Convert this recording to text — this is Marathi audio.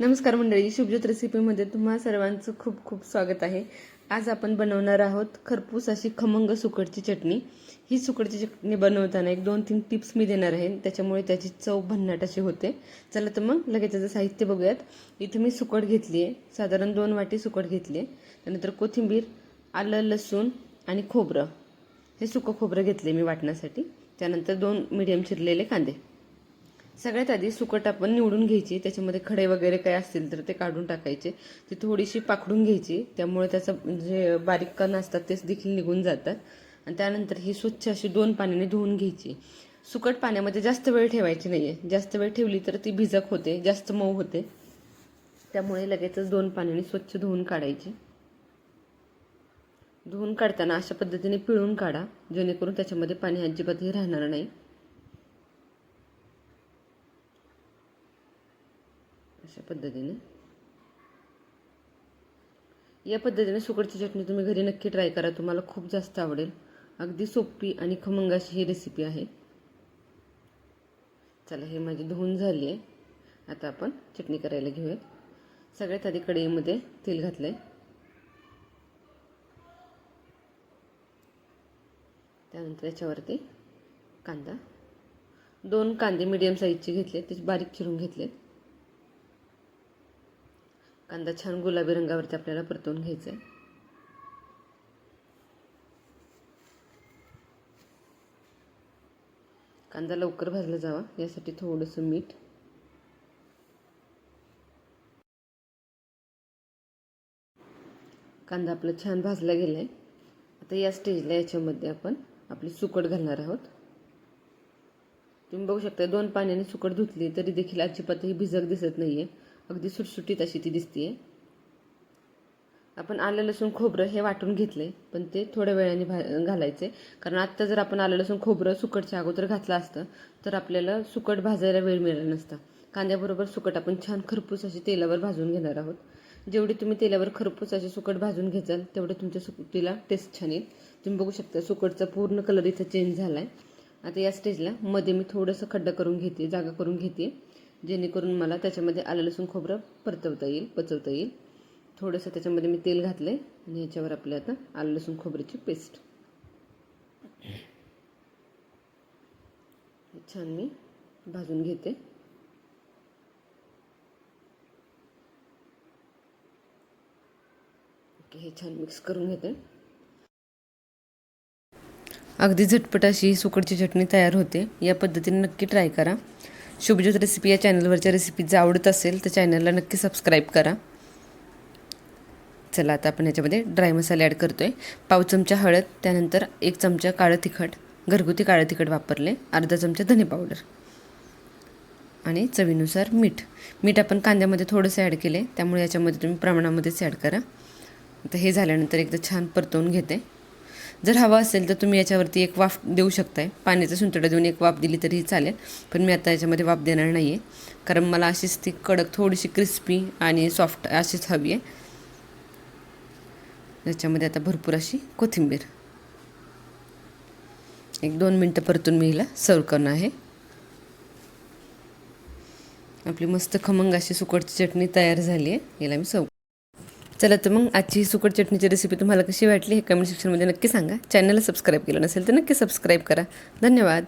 नमस्कार मंडळी शुभज्योत रेसिपीमध्ये तुम्हा सर्वांचं खूप खूप स्वागत आहे. आज आपण बनवणार आहोत खरपूस अशी खमंग सुकडची चटणी. ही सुकडची चटणी बनवताना एक दोन तीन टिप्स मी देणार आहे. त्याच्यामुळे त्याची चव भन्नाट अशी होते. चला तर मग लगेच त्याचं साहित्य बघूयात. इथे मी सुकट घेतली आहे साधारण दोन वाटी सुकट घेतली आहे त्यानंतर कोथिंबीर आलं लसूण आणि खोबरं. हे सुकं खोबरं घेतले मी वाटण्यासाठी. त्यानंतर दोन मिडियम चिरलेले कांदे. सगळ्यात आधी सुकट आपण निवडून घ्यायची त्याच्यामध्ये खडे वगैरे काय असतील तर ते काढून टाकायचे. ती थोडीशी पाखडून घ्यायची त्यामुळे त्याचं जे बारीक कण असतात तेच देखील निघून जातात. आणि त्यानंतर ही स्वच्छ अशी दोन पाण्याने धुवून घ्यायची. सुकट पाण्यामध्ये जास्त वेळ ठेवायची नाही आहे जास्त वेळ ठेवली तर ती भिजक होते जास्त मऊ होते. त्यामुळे लगेचच दोन पाण्याने स्वच्छ धुवून काढायची. धुवून काढताना अशा पद्धतीने पिळून काढा जेणेकरून त्याच्यामध्ये पाणी अजिबातही राहणार नाही. अशा पद्धतीने. या पद्धतीने सुकडची चटणी तुम्ही घरी नक्की ट्राय करा. तुम्हाला खूप जास्त आवडेल. अगदी सोपी आणि खमंग अशी ही रेसिपी आहे. चला हे माझी धुवून झाली आहे. आता आपण चटणी करायला घेऊयात. सगळ्यात आधी कढईमध्ये तेल घातलं आहे त्यानंतर याच्यावरती कांदा. दोन कांदे मिडियम साईजचे घेतले त्याचे बारीक चिरून घेतलेत. कांदा छान गुलाबी रंगावरती आपल्याला परतवून घ्यायचा आहे कांदा लवकर भाजला जावा यासाठी थोडंसं मीठ. कांदा आपला छान भाजला गेला आहे आता या स्टेजला याच्यामध्ये आपण आपली सुकट घालणार आहोत. तुम्ही बघू शकता दोन पाण्याने सुकट धुतली तरी देखील अजिबातही भिजक दिसत नाही आहे अगदी सुटसुटीत अशी ती दिसते आपण आलं लसूण खोबरं हे वाटून घेतले पण ते थोड्या वेळाने भा घालायचे. कारण आत्ता जर आपण आलं लसूण खोबरं सुकटच्या अगोदर घातलं असतं तर आपल्याला सुकट भाजायला वेळ मिळाला नसता. कांद्याबरोबर सुकट आपण छान खरपूस अशी तेलावर भाजून घेणार आहोत. जेवढी तुम्ही तेलावर खरपूस अशी सुकट भाजून घेचाल तेवढं तुमच्या सुकटीला टेस्ट छान येईल. तुम्ही बघू शकता सुकटचा पूर्ण कलर इथं चेंज झाला आहे आता या स्टेजला मध्ये मी थोडंसं खड्डा करून घेते जागा करून घेते. जेणेकरून मला त्याच्यामध्ये आलं लसूण खोबरं परतवता येईल पचवता येईल. थोडंसं त्याच्यामध्ये मी तेल घातलं आहे आणि ह्याच्यावर आपल्या आता आलं लसूण खोबऱ्याची पेस्ट. छान मी भाजून घेते. ओके हे छान मिक्स करून घेते. अगदी झटपट अशी सुकडची चटणी तयार होते. या पद्धतीने नक्की ट्राय करा. शुभज्योत रेसिपी या चॅनलवरच्या रेसिपी जर आवडत असेल तर चॅनलला नक्की सबस्क्राईब करा. चला आता आपण ह्याच्यामध्ये ड्राय मसाले ॲड करतो आहे पाव चमचा हळद त्यानंतर एक चमचा काळं तिखट घरगुती काळं तिखट वापरले अर्धा चमचा धने पावडर आणि चवीनुसार मीठ. मीठ आपण कांद्यामध्ये थोडंसं ॲड केले त्यामुळे याच्यामध्ये तुम्ही प्रमाणामध्येच ॲड करा. आता हे झाल्यानंतर एकदा छान परतवून घेते. जर हवा असेल तर तुम्ही याच्यावरती एक वाफ देऊ शकताय. पाण्याचा सुंटडा देऊन एक वाफ दिली तरीही चालेल. पण मी आता याच्यामध्ये वाफ देणार नाही आहे कारण मला अशीच ती कडक थोडीशी क्रिस्पी आणि सॉफ्ट अशीच हवी आहे. याच्यामध्ये आता भरपूर अशी कोथिंबीर. एक दोन मिनटं परतून मी हिला सर्व करणं आहे. आपली मस्त खमंग अशी सुकटची चटणी तयार झाली आहे. याला मी सर्व चला तर मग आजची ही सुकट चटणीची रेसिपी तुम्हाला कशी वाटली हे कमेंट सेक्शनमध्ये नक्की सांगा. चॅनलला सबस्क्राईब केलं नसेल तर नक्की सबस्क्राईब करा. धन्यवाद.